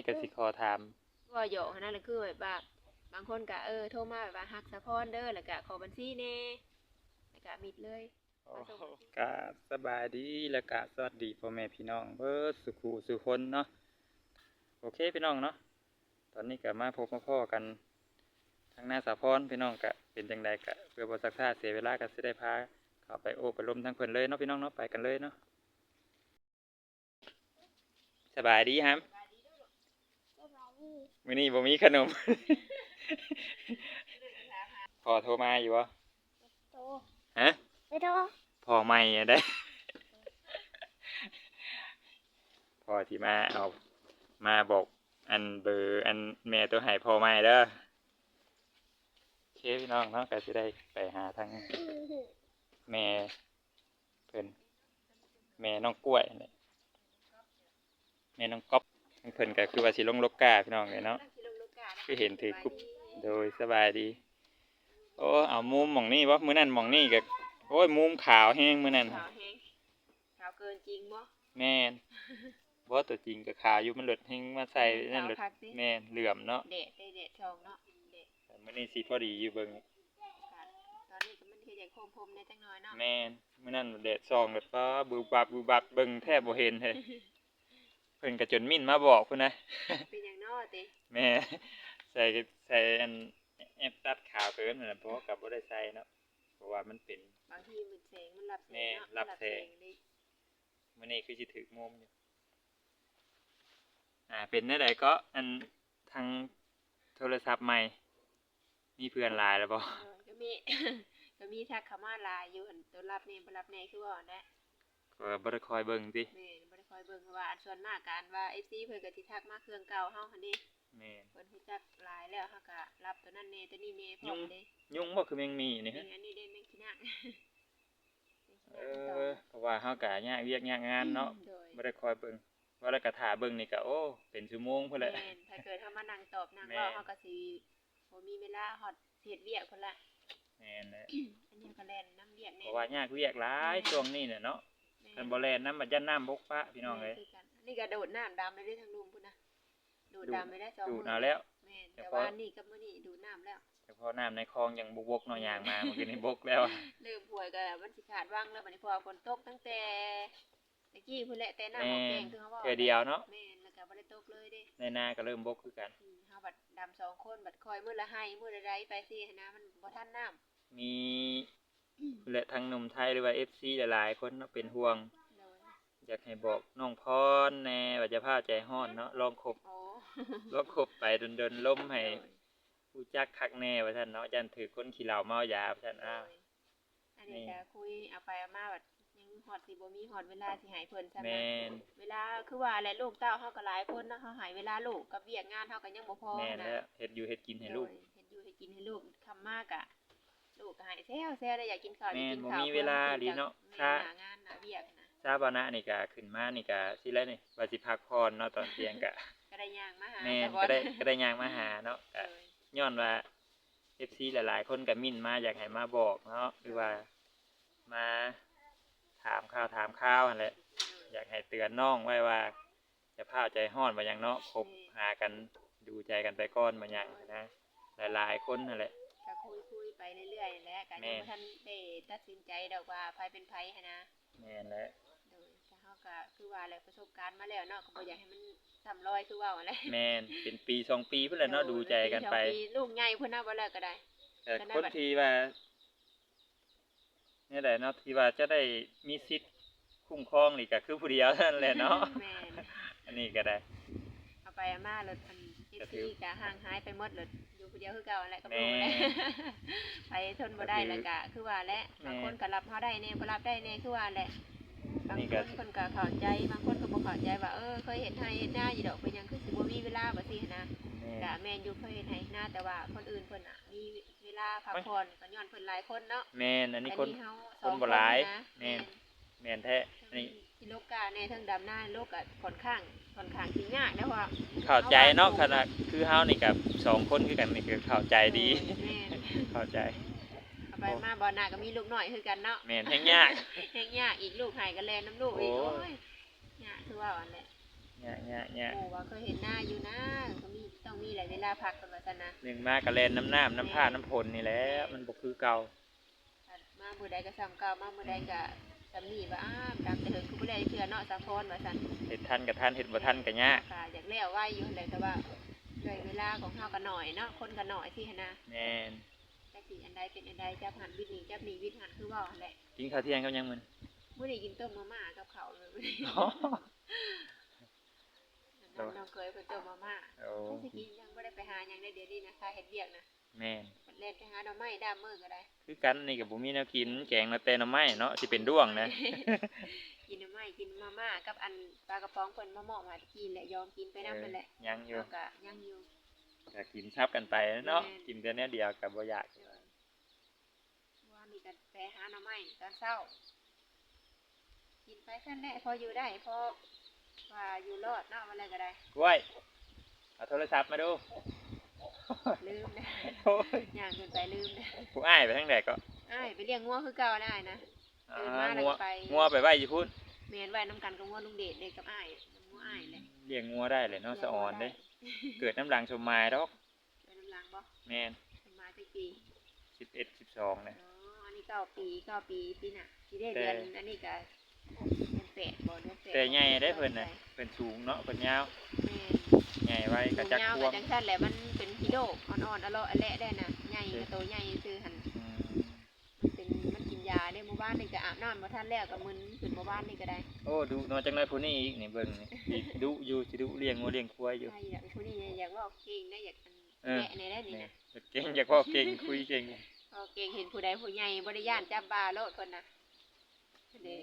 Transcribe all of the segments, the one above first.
นี่ก็สิขอถามว่าหยอกหั้นนั่นแหละคือแบบว่าบางคนก็เออโทรมาแบบว่าฮักสะพอนเด้อแล้วก็ขอบัญชีแน่แล้วก็มิดเลย ก็สบายดีแล้วก็สวัสดีพ่อแม่พี่น้องเบิดสุขูสุคนเนาะโอเคพี่น้องเนาะตอนนี้ก็มาพบมาพ่อกันทางหน้าสาพรพี่น้องก็เป็นจังใดก็เพื่อบ่ซักษาเสียเวลาก็สิได้พาเข้าไปโอบไปลมทั้งเพิ่นเลยเนาะพี่น้องเนาะไปกันเลยเนาะสบายดีครับ มื้อนี้บ่มีขนมพอโทรมาอยู่บ่โตฮะไม่โตพอไม่อะได้พอที่มาเอามาบอก อันเบอร์อันแม่ตัวใหายพอไม่เด้อโอเคพี่น้องเนาะก็จะได้ไปหาทั้งแม่เพิ่นแม่น้องกล้วยนั่นแหละแม่น้องก๊อบ เพิ่นก็คือว่าสิลงลกกาพี่น้องเลยเนาะคือเห็นถือกรุ๊ปโดยสบายดี โอ้เอามุมหมองนี่วะมื้อนั้นหมองนี่ก็โอ้ยมุมขาวแห้งมื้อนั้นขาวแห้งขาวเกินจริงบ่แม่นบ่ตัวจริงก็ขาวอยู่มันหลดแห้งมาใส่นั่นหลดขาวคักสิแม่นเหลื่อมเนาะเดะได้เดะทองเนาะเดะแต่มื้อนี้สิพอดีอยู่เบิ่งค่ะตอนนี้ก็มันคืออย่างโคมพรมในจังน้อยเนาะแม่นมื้อนั้นแดดส่องแบบฟ้าบูบับบูบับเบิ่งแทบบ่เห็นเฮ้ย เพิ่นก็จนมิ่นมาบอกพุ่นนะเป็นอย่างน้อติแม่ใส่ใส่อันแอปตัดขาวเกินนั่นแหละเพราะว่ากับบ่ได้ใส่เนาะเพราะว่ามันเป็นบางทีมันแสงมันรับแสแม่งเนาะรับแสงมันดิมื้อนี้คือสิถึกมุมอยู่อ่าเป็นได้ใดก็อันทางโทรศัพท์ใหม่มีเพื่อนหลายแล้วบ่เออก็มีก็มีทักเข้ามาหลายอยู่อันตัวรับนี่บ่รับแน่คือว่าแน่ก็บ่ได้คอยเบิ่งติแม่นบ่ได้ คอยเบิ่งเพราะว่าอันส่วนมากการว่า FC เพิ่นก็สิทักมาเครื่องเก่าเฮาหั่นดิแม่น เพิ่นรู้จักหลายแล้วเฮาก็รับตัวนั้นแน่ตัวนี้แน่พร้ยุ่อมงเด้ยุ่งบ่คือแมงมีนี่นี่ฮะอันนี้ได้แม่งขี้นางเออเพราะว่าเฮาก็ยากเวียกยากงานเนาะโดยบ่ได้คอยเบิ่งว่าแล้วก็ท่าเบิ่งนี่ก็โอ้เป็นชั่วโมงพุ่นแหละ แม่นถ้าเกิดเฮามานั่งตอบนั่งแม่ เว้านเฮาก็สิบ่มีเวลาฮอดเฮ็ดเวียกพุ่นละแม่นแหละอันนี้ก็แล่นน้ำเวียกเพแน่ราะว่ายากเวียกหลายช่วงนี้น่ะเนาะแม่ คันบ่แล่นน้ำบัดยันน้ำบกปะพี่น้องเอ้ยแม่คือกันอันนี่ก็โดดน้ำดำไปได้ทางลุมพุ่นนะโดดดูดดำไปได้สองดูมื้ดเอาแล้ว แม่นแต่แต่พอว่านี่กับมื้อนี้ดูดน้ำแล้วแต่พอน้ำในคลองยังบกๆเนาะยางมาเมื่อกี้นี่บกแล้วเริ่มป่วยก็มันสิขาดว่างแล้วบัดนี้พอฝนตกตั้งแต่ตะกี้พุ่นแหละแต่น้ำแม่ออกแกนงคือเฮาว่าเทื่อเดียวเนาะแม่นแล้วก็บ่ได้ตกเลยเด้ในนาก็เริ่มบกคือกันอืมเฮาบัดดำสองคนบัดคอยมื้อละให้มื้อละไรไปสิหั้นนะมันบ่ทันน้ำมี และทั้งหนุ่มไทยหรือว่า FC หลายๆคนเนาะเป็นห่วงโดยอยากให้บอกน้องพรแหน่ว่าจะพาใจฮ้อนเนาะลองคบโอ้ลองคบไปดนๆล้มให้รู้จักคักแน่ว่าซั่นเนาะจันถือคนขี้เหล้าเมายาว่าซั่นอ้าว อันนี้ก็คุยเอาไปเอามาบัดยังฮอดสิบ่มีฮอดเวลาสิให้เพิ่นซ้ํแม่นเวลาคือว่าแหละลูกเต้าเฮาก็หลายคนเนาะเฮาให้เวลาลูกกับเวียกงานเฮาก็ยังบ่พอแม่นนะแล้วเฮ็ดอยู่เฮ็ดกินให้ลูก โดยเฮ็ดอยู่ให้กินให้ลูกคำมากอะ ลูกก็ให้แซวแซวได้อยากกินข้าวแม่อยากนกินบ่ข้าวมีเวลาดีเนาะแม่ถ้าหางานหาเวียกนะทราบว่านะนี่ก็ขึ้นมานี่ก็สิแล้วนี่ว่าสิพักพรเนาะตอนเที่ยงก็ ก็ได้ย่างมาหาแม่นแต่บ่ก็ได้ก็ได้ย่างมาหาเนาะโดก็ยย้อนว่า FC หลาย ๆ คนก็มิ่นมาอยากให้มาบอกเนาะหรือว่ามาถามข่าวถามข่าวนั่นแหละ อยากให้เตือนน้องไว้ว่าจะพาใจห้อนมาอย่างเนาะคบหากันดูใจกันไปก่อนมาอย่างนะ หลายๆคนนั่นแหละ ก็คุยคุยไป เรื่อยๆนั่นแหละก็แม่ยังบ่ทันได้ตัดสินใจดอกว่าไผเป็นไผหันนะ แม่นแหละโดยแต่เฮาก็คือว่าแหละประสบการณ์มาแล้วเนาะก็บ่อยากให้มันซ้ำรอยคือว่าหั่นแหละแม่นเป็นปีสองปีเพื่อนแหละเนาะดูใจกันไปเดี๋ยวปีลูกใหญ่เพิ่นน่ะบ่แล้วก็ได้ แต่ก็ได้คนบัดที่ว่านี่แหละเนาะที่ว่าจะได้มีสิทธิ์คุ้มครองนี่ก็คือผู้เดียวเท่านั้นแหละเนาะ แม่นอันนี้ก็ได้ เอาไปเอามารถอันเอก็ฟถืซีอก็ห่างหายไปหมดรถอยู่ ผู้เดียวคือเก่าแหละก็แม่บ่แหละไปทนบ่ได้ก็ถือแล้วก็คือว่าแหละแม่บางคนก็รับเฮาได้แน่บ่รับได้แน่คือว่าแหละบางนี่คก็นเพิ่นก็เข้าใจบางคนก็บ่เข้าใจว่าเออเคยเฮ็ดให้เฮ็ดหน้าอยู่ดอกเป็นหยังคือสิบ่มีเวลาบ่สิหั้นนะแม่ก็แม่นอยู่เคยเฮ็ดให้หน้าแต่ว่าคนอื่นเพิ่นน่ะมีเวลาพักผ่อนก็ย้อนเพิ่นหลายคนเนาะแม่นอันนี้คนแต่เฮาคนสองบ่หลายนะแม่นแม่นแท้อันนี้ที่โลกกาในทั้งดำหน้าโลกก็ค่อนข้างค่อนข้างสิยากนะว่าเข้าใจเนาะขนาดคือเฮานี่กับสองคนคือกันนี่คือเข้าใจดี แม่นเข้าใจเอาไปมาบอลนาก็มีลูกหน่อยคือกันเนาะแม่นแห้งยาก แห้งยากอีกลูกหายกันแลนน้ำลูกอีกโอ้ โอ้ยยากคือว่าอันแหละแง่แง่แง่โอ้ว่าเคยเห็นหน้าอยู่นะก็มีต้องมีหลายเวลาพักกันว่าซั่นนะหนึ่งมากระเลนน้ำน้ำน้ำผ้าน้ำพลนี่แหละมันบ่คือเก่า มามื้อใดก็ซ้ำเก่ามามื้อใดก็ สำนีว่าอ้าวดังแต่เหิงคือบ่ได้เทื่อเนาะสะพรว่าซั่นเห็ดทันกับทันเห็ดบ่ทันกับยากค่ะอยากแล้วไว้อยู่แต่ว่าด้วยเวลาของเฮาก็หน่อยเนาะคนก็หน่อยสิหั่นนะแม่นจักสิอันใดเป็นอันใดจับหันวิทย์นี่จับนี่วิทย์หันคือเว้าหั่นแหละกินข้าวเที่ยงกับยังมันมื้อนี้กินต้มมาม่ากับข้าวเลยมื้อนี้อ๋อน้องน้องเคยเพิ่นต้มมาม่าโอ้สิกินยังบ่ได้ไปหาหยังได้เดี๋ยวนี้นะคะเฮ็ดเวียกนะ แม่นเพิ่นเล่นไปหาดอกไม้ดามมื้อก็ได้คือกันนี่กับบ่มีแนวกินแกงมาแต่หน่อไม้เนาะสิเป็นด้วงนะ กินหน่อไม้กินมาม่ากับอันปลากระป๋องเพิ่นมาเหมาะมากินแหละยอมกินไปนำนั่นแหละยังอยู่แล้วก็ยังอยู่ก็กินทับกันไปเนาะแม่นกินแต่เนี้ยเดียวกับบ่อยากว่านี่ก็ไปหาหน่อไม้ตอนเช้า กินไปซั่นแหละพออยู่ได้พอว่าอยู่รอดเนาะว่าอะไรก็ได้กล้วยเอาโทรศัพท์มาดู ลืมนะโอ้ยย่างเกินไปลืมนะผู้อ้ายไปทางใดก็อ้ายไปเลี้ยงงัวคือเก่าได้นะอ่าตื่นมาแล้วงัวก็ไป งัวไปไว้อยู่พุ่นแม่นไว้น้ำกันกับงัวลุงเดชเด็กกับอ้ายน้ำงัวอ้ายแหละเลี้ยงงัวได้เลยเนาะสะออนเด้ เกิดน้ำหลังชมมายดอกไปน้ำลังบ่แม่นเป็นมาจักปี11 12นะ อ๋ออันนี้เก้าปีเก้าปีปีน่ะสิได้แต่เดือนอันนี้ก็เดือน แปดบ่เดือนแปดแต่ใหญ่ได้เพิ่นน่ะเพิ่นสูงเนาะเพิ่นยาวแม่นใหญ่ไว้กระจักยาวควกัมจังซั่นแหละมันเป็นกิโลอ่อนๆอะเลาะอะและได้น่ะใหญ่กับโตใหญ่ซื่อหั่นอืมมันเป็นมันกินยาได้หมู่บ้านนี่ก็อาบน้ำบ่ทันแล้วก็มึนขึ้นหมู่บ้านนี่ก็ได้ โอ้ดูนอนจังเลยผู้นี้อีกนี่เบิ่งนี่อีกดุอยู่สิดุเลี้ยงงัวเลี้ยงควายอยู่ใช่อยากผู้นี้อยากเว่าเก่งนะอยากอันเออแกะในได้นี่นี่นะเก่งอยากเว่าเก่งคุยเก่งพอเก่งเห็นผู้ใดผู้ใหญ่บริยานจับบาโลดคนนะ เด้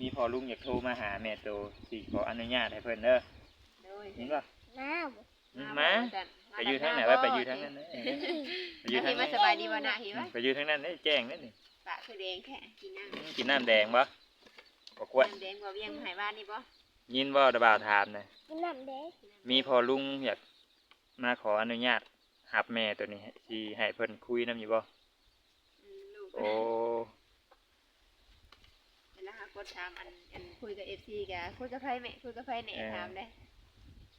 มีพอลุงอยากโทรมาหาแม่โตสิขออนุญาตให้เพิ่นเด้อโดยเห็นป่ะน้อืมมาไปอยู่ทางไหนวะไปอยู่ทางนั้นเด้อไปอยู่เห็ทางนว่านั้นสบายดีวะนะเห็นว่าไปอยู่ทางนั้นเด้อแจ้งเด้อนี่ปะคือแดงแค่กินน้ำอืมกินน้ำแดงบ่บ่กล้วยน้ำแดงบ่เวียงหายบ้านนี่บ่ยินบ่ตะบ่าวถามนะำกินน้ำเด็กมีพอลุงอยากมาขออนุญาตหับแม่ตัวนี้สิให้เพิ่นคุยนํอยู่บ่อืมลูกโอ้เวลาหา กดถามอันอันคุยกับ FC กะคุยกับไผแม่คุยกับไผแหน่ถามได้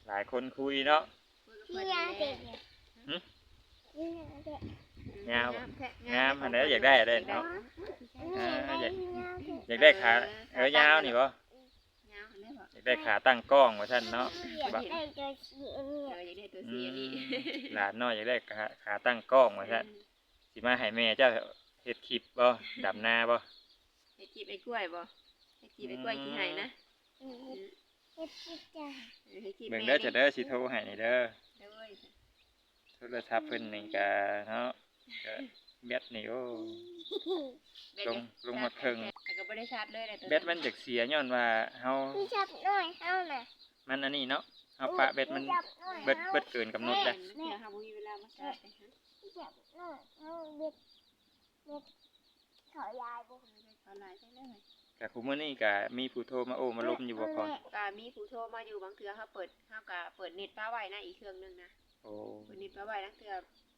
หลายคนคุยเนาะคุยกับพี่ไผยาแหเด็น่กเนี่ยหึพี่ยาเด็กงามแท้งามอันไหนอยากได้อันใดเนาะนี่อ่าอยากยาเด็กอยากได้ขาเออยาวนี่บ่ยาวอันนี้บ่อยากได้ขาตั้งกล้องว่าซั่นเนาะอยากได้ตัวสีเอเนี่ยออยากได้ตัวอืสีอันนี้มหลานน้อยอยากได้ขาขาตั้งกล้องว่าซั่นสิมาให้แม่เจ้าเฮ็ดคลิปบ่ดำนาบ่ไอ้จีบไอ้กล้วยบ่ ไอ้จีบไอ้กล้วยที่ไหนนะอืมเฮ็ดพิจารเออไอ้จีบเบิ่งแม่เด้อจะเด้อสิโทรให้นี่เด้อเด้อโทรศัพท์เพิ่นนี่ก็เนาะก็แบตนี่โอ้ ลงลงหมดครึ่ง แต่ก็บ่ได้ชาร์จเลยนะตัวแบตมันจักเสียย้อนว่าเฮาพี่จับหน่อยเฮาน่ะมันอันนี้เนาะเฮาปะแบตมันพี่จับหน่อยเบิดเบิดเกินกำหนดแม่เด้อเดี๋ยวหาบ่มีเวลามาชาร์จเลยฮะพี่จับหน่อยเฮาเบ็ดเบ็ดขอยายบุออนไลน์ใช่ไหม ก็คุมื้อนี้ก็มีผู้โทรมาโอ้มาลมอยู่บ่ก่อนก็มีผู้โทรมาอยู่บางเทื่อเขาเปิดเขาก็เปิดเน็ตป้าไว้นะอีกเครื่องหนึงนะโอ้เปิดเน็ตป้าไว้ลังเทื่อ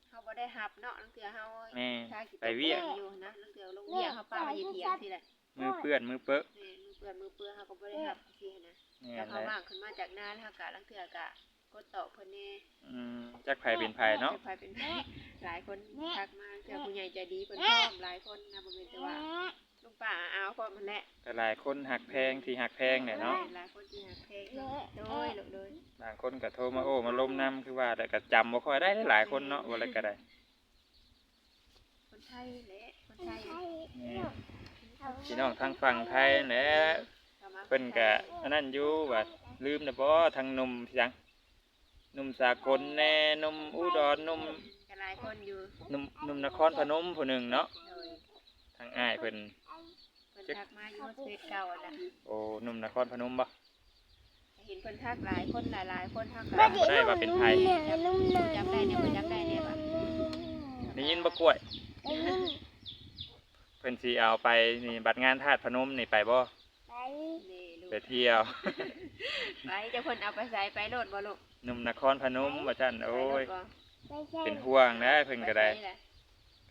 เขาบ่ได้รับเนาะลังเทื่อเขาแม่ถ้าสิไปเวียกอยู่นะลังเทื่อลงเวียกเขาป้าไว้อยู่เถียงสิแหละมือเปื้อนมือเปื้อะแม่มือเปื้อนมือเปื้อนเขาก็บ่ได้รับสินะแม่แล้วนเขาแหละว่างขึ้นมาจากหน้าแล้วเขากะลังเทื่อกะกดตอบเพิ่นแน่อืมจักไผเป็นไผเนาะจะไปเป็นหลายคนทักมาเจอผู้ใหญ่ใจดีเพิ่นพร้อมหลายคนนะบ่แม่นแต่ว่า ลุงป้าเอาพร้อมมันแหละแต่หลายคนหักแพงที่หักแพงเนี่ยเนาะหลายคนที่หักเพลงโดยลูกโดยบางคนก็โทรมาโอ้มาลมนํคือว่าแต่ก็จำบ่ค่อยได้หลายคนเนาะว่าอะไรก็ได้คนไทยแหละคนไทยแม่พี่น้องทางฝั่งไทยแหละข้ามาเพิ่นก็อันนั้นอยู่ว่าลืมนะบ่ทางหนุ่มพี่จังหนุ่มสากลแน่หนุ่มอุดรหนุ่มก็หลายคนอยู่หนุ่มหนุ่มนครพนมผู้หนึ่งเนาะโดยทางอ้ายเพิ่น เพิ่นทักมาอยู่เฟซเก่าอะนะโอ้หนุ่มนครพนมบ่เห็นเพิ่นทักหลายคนหลายๆคนทักบ่ได้ว่าเป็นไผจำได้เนี่ยบ่จำได้เนี่ยบ่ได้ยินบ่กล้วยได้ยินเพิ่นสิเอาไปนี่บัตรงานธาตุพนมนี่ไปบ่ไปนี่ลูกไปเที่ยว ไปเจะเพิ่นเอาไปใส่ไปโลดบ่ลูกหนุ่มนครพนมว่าซั่นโอ้ยไปโลดบ่ไม่ใช่เป็นห่วงนะเพิ่นก็ได้ปใส่แหละ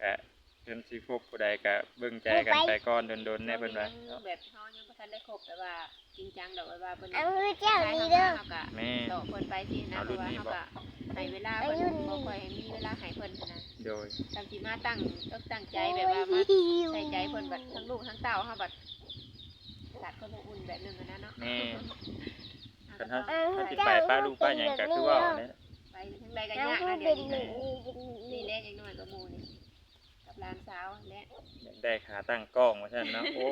ก็ เพิ่นสิคบผู้ใดก็เบิ่งใจกันไปก่อนโดนๆแน่เพิ่นว่ายังแบบเฮายังบ่ทันได้คบแต่ว่าจริงจังดอกว่าเพิ่นเอามือเจ้านี่เด้อเฮาก็แม่ต่อเพิ่นไปสินะเอาเพรุ่ราะนว่านี้เฮาบ่ก็ให้เวลาเพิ่นบ่ค่อยมีเวลาให้เพิ่นนะโดยตามสิมาตั้งต้องตั้งใจแบบว่ามาใส่ใจเพิ่นบัดทั้งลูกทั้งเต้าเฮาบัดขาดคนอบอุ่นแบบหนึงอะนะเนาะแม่เฮาคัก็นต้เฮาองถ้าสิไปป้าลูกป้าหยังก็คือเว่าเนี่ยไปทั้งใดก็เอายากมือนะเป็เดี๋ยนวนี้นี่นี่แหละยังน้อยกว่าหมู่นี่กับ หลานสาวและอยากได้ขาตั้งกล้องว่าซั่นเนาะโอ้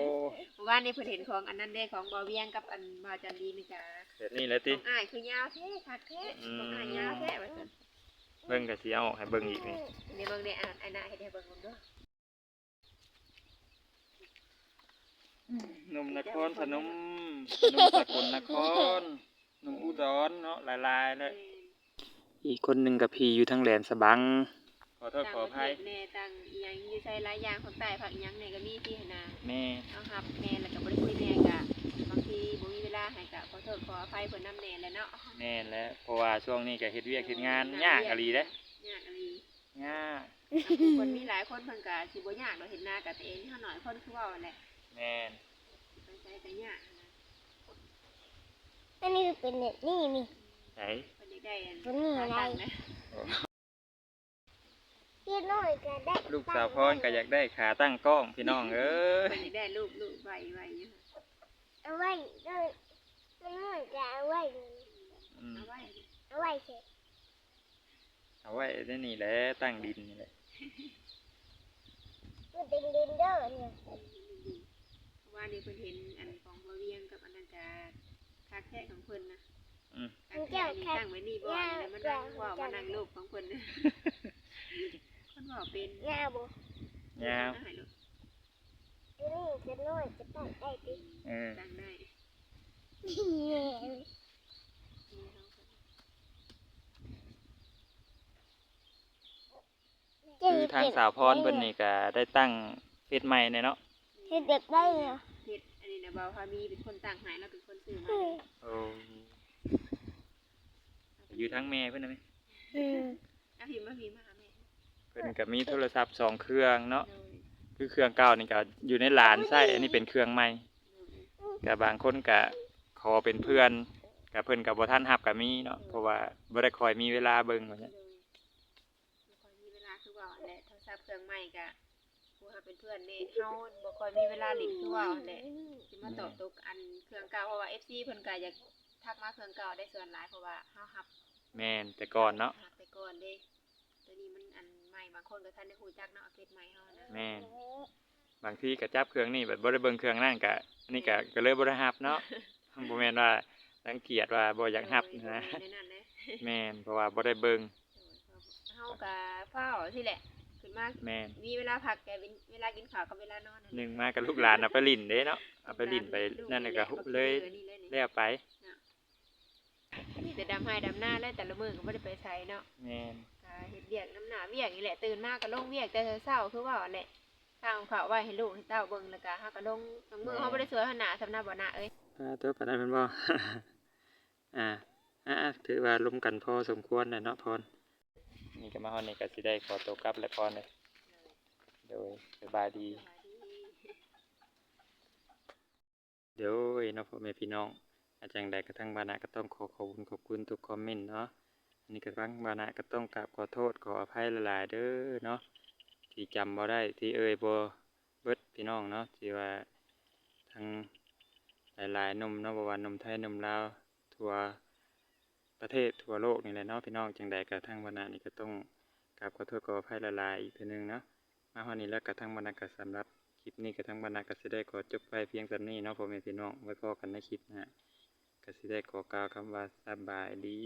เมื่อวานนี้เพิ่นเห็นของอันนั้นเด้ของบ่อเวียงกับอันบ่าวจันดีนี่จ้ะเสร็จนี่แล้วขติองอ้ายคือยาวแท้คักแท้ของอ้ายยาวแท้ว่าซั่นเบิ่งก็สิเอาออกให้เบิ่งอีกนี่เดี๋ยวเบิ่งได้อ่านอันน่ะให้ได้เบิ่งเบิ่งเด้อหนุ่มนครพนมหนุ่มสกลนครหนุ่มอุดรเนาะหลายๆเลย อีกคนหนึงก็พี่อยู่ทางแหลมสะบังข อโทษขออภัยต่างประเทศแน่ต่างอีหยังอยู่ใช้หลายอย่างของใต้ภาคอีหยังนี่ก็มีที่ให้นาแม่เอาฮับแน่แล้วก็บ่ได้คุยแน่ก็บางทีบ่มีเวลาให้ก็ขอโทษขออภัยเพิ่นนำแน่แหล้วเนาะแน่นแล้วเพราะว่าช่วงนี้ก็เฮ็ดเวียกเฮ็ดงานยากอะลีเด้ยากอะลียากคนมีหลายคนเพิ่นก็สิบ่ยากดอกเห็นหน้ากับตัวเองเฮาหน่อยคนคือเว้าแหละแม่นไปใช้ก็ยากนะอันนี้เป็นเน็ตนี่นี่ไหนเพิ่นอยากได้อันคนนี้อะไรตังค์นะ พี่น้อยก็ได้ลูกสาวพรก็อยากได้ขาตั้งกล้องพี่น้องเอ้ยเพิ่นอยากได้รูปรูปไว้ไว้เนี่ยเอาไว้ด้วยพี่น้อยจะเอาไว้อืมเอาไว้เอาไว้เฉยเอาไว้ได้นี่แหละตั้งดินนี่แหละมันเป็นดินเด้อเนี่ยว่านี่เพิ่นเห็นอันของบ่เวียงกับอันนั้นก็คักแท้ของเพิ่นนะอืมคักแท้นี่ตั้งไว้นี่บ่แล้วมันนั่งเว้ามานั่งรูปของเพิ่นนะ คนเว้าเป็นงาบ่ยาวให้ลูกตัวนี้จะน้อยจะตั้งได้ดิเออตั้งได้เนี่ยนี่เฮาก็คือทางสาวพรเพิ่นนี่ก็ได้ตั้งเฟซใหม่แน่เนาะเฮ็ดเด็กได้เหรอเฮ็ดอันนี้นะเบาพามีเป็นคนตั้งให้แล้วเป็นคนซื้อมาเฮ้ยโอ้อยู่ทางแม่เพิ่นน่ะไหมอืมเอาพิมพ์มาพิมพ์มาหาแม่ เพิ่นก็มีโทรศัพท์สองเครื่องเนาะโดยคือเครื่องเก่านี่ก็อยู่ในหลานใช้อันนี้เป็นเครื่องใหม่โดยก็บางคนก็ขอเป็นเพื่อนก็เพิ่นก็บ่ทันรับก็มีเนาะเพราะว่าบ่ได้คอยมีเวลาเบิ่งว่าซั่นโดยบ่ค่อยมีเวลาคือว่าแหละโทรศัพท์เครื่องใหม่ก็ผู้หาเป็นเพื่อนนี่เฮาบ่ค่อยมีเวลาเลินคือว่าแหละสิมาตอบตกอันเครื่องเก่าเพราะว่า FC เพิ่นก็อยากทักมาเครื่องเก่าได้ส่วนหลายเพราะว่าเฮารับแม่นแต่ก่อนเนาะรับไปก่อนเด้ตัวนี้มันอันใหม่ บางคนก็ทันได้ฮู้จักเนาะเอาเฟซใหม่เฮานะแม่นบางทีก็จับเครื่องนี่แบบบ่ได้เบิ่งเครื่องนั่นก็อันนี้ก็ก็เลยบ่ได้รับเนาะบ่แม่นว่ารังเกียจว่าบ่อยากรับนะโดยในนั้นนะแม่นเพราะว่าบ่ได้เบิ่งเฮาก็เฝ้าสิแหละขึ้นมาแม่นมีเวลาพักแกเป็นเวลากินข้าวกับเวลานอนนั่นหนึ่งมากับลูกหลานเอาไปลิ้นเด้เนาะเอาไปลิ้นไปนั่นน่ะก็เลยนี่เลยนี่แล้วไปนี่แต่ดำให้ดำหน้าแล้วแต่ละมื้อก็บ่ได้ไปใช้เนาะแม่นก็ เฮ็ดเวียกน้ำหนาเวียกนี่แหละตื่นมากก็ลงเวียกแต่เช้าคือว่าแหละข้าวข้าวไว้ให้ลูกให้เต้าเบิ่งแล้วก็เฮาก็ลงบางมือเฮาบ่ได้สวยขนาดสำนักบ่หน้าเอ้ยพาตัวปานนั้นแม่นบ่อ่าอ่าถือว่าร่มกันพอสมควรแล้วเนาะพรนี่ก็มาฮอดนี่ก็สิได้ขอตัวกลับแล้วพรเลยโดยสบายดีเดี๋ยวเนาะพ่อแม่พี่น้องอาจารย์ใดก็ทั้งบ้านะก็ต้องขอขอบคุณขอบคุณทุกคอมเมนต์เนาะ นนี้ก็ทั้งบานะก็ต้องกราบขอโทษขออภัยหลายๆเด้อเนาะที่จำบ่ได้ที่เอ่ยบ่เบิดพี่น้องเนาะที่ว่าทั้งหลายๆนมเนาะบ่ว่านมไทยนมลาวทั่วประเทศทั่วโลกนี่แหละเนาะพี่น้องจังใดก็ทั้งบานะนี่ก็ต้องกราบขอโทษขออภัยหลายๆอีกทื่อนึงเนาะมาฮอดนี้แล้วก็ทั้งบานะก็สำหรับคลิปนี้ก็ทั้งบรรณาก็สิได้ขอจบไปเพียงสำนี้เนาะพ่อแม่พี่น้องไว้พอกันในคลิปนะก็สิได้ขอกล่าวคำว่าสบายดี